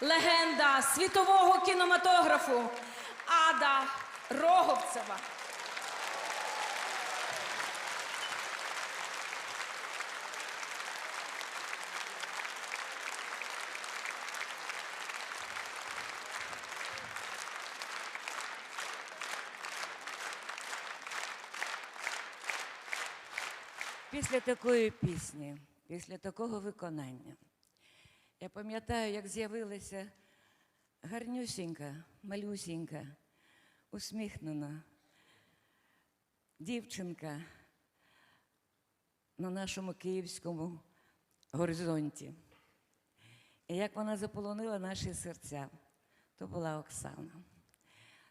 легенда світового кінематографу Ада Роговцева. Після такої пісні, після такого виконання, я пам'ятаю, як з'явилася гарнюсінька, малюсінька, усміхнена дівчинка на нашому київському горизонті. І як вона заполонила наші серця, то була Оксана.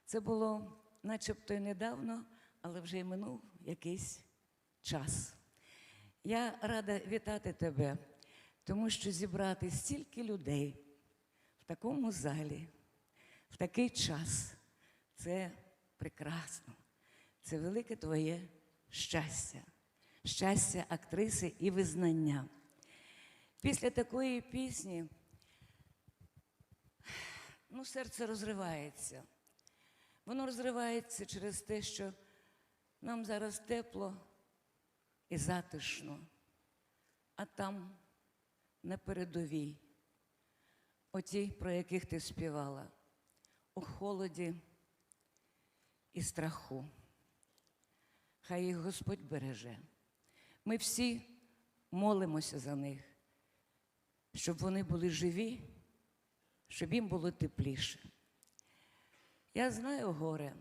Це було начебто й недавно, але вже й минув якийсь час. Я рада вітати тебе, тому що зібрати стільки людей в такому залі, в такий час це прекрасно. Це велике твоє щастя, щастя актриси і визнання. Після такої пісні ну, серце розривається. Воно розривається через те, що нам зараз тепло і затишно, а там на передовій, оті, про яких ти співала, у холоді і страху. Хай їх Господь береже. Ми всі молимося за них, щоб вони були живі, щоб їм було тепліше. Я знаю горе,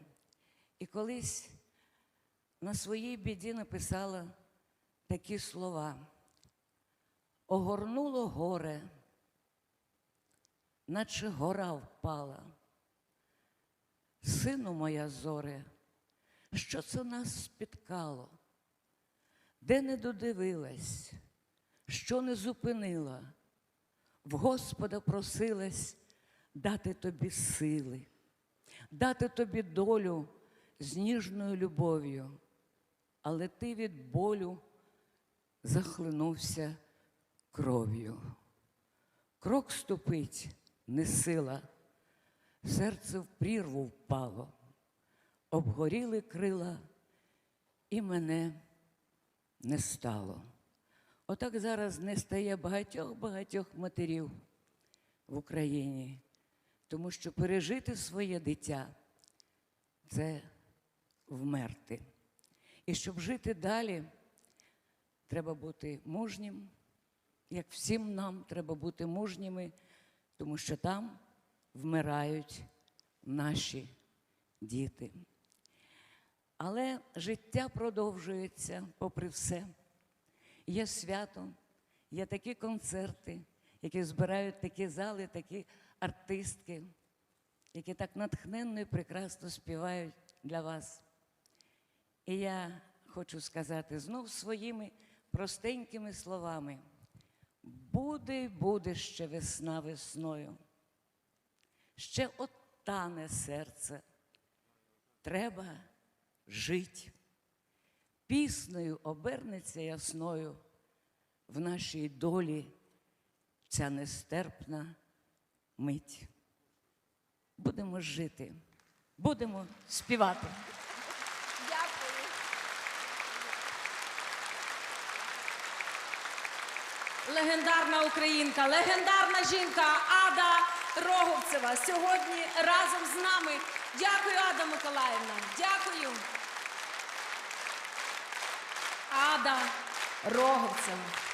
і колись на своїй біді написала такі слова. Огорнуло горе, наче гора впала. Сину моя зоре, що це нас спіткало? Де не додивилась, що не зупинила, в Господа просилась дати тобі сили, дати тобі долю з ніжною любов'ю, але ти від болю захлинувся кров'ю. Крок ступить не сила, серце в прірву впало, обгоріли крила, і мене не стало. Отак зараз не стає багатьох-багатьох матерів в Україні, тому що пережити своє дитя це вмерти. І щоб жити далі, треба бути мужнім, як всім нам треба бути мужніми, тому що там вмирають наші діти. Але життя продовжується попри все. Є свято, є такі концерти, які збирають такі зали, такі артистки, які так натхненно і прекрасно співають для вас. І я хочу сказати знов своїми простенькими словами: буде й буде ще весна весною. Ще оттане серце. Треба жить. Піснею обернеться ясною в нашій долі ця нестерпна мить. Будемо жити, будемо співати. Легендарна українка, легендарна жінка Ада Роговцева сьогодні разом з нами. Дякую, Ада Миколаївна. Дякую. Ада Роговцева.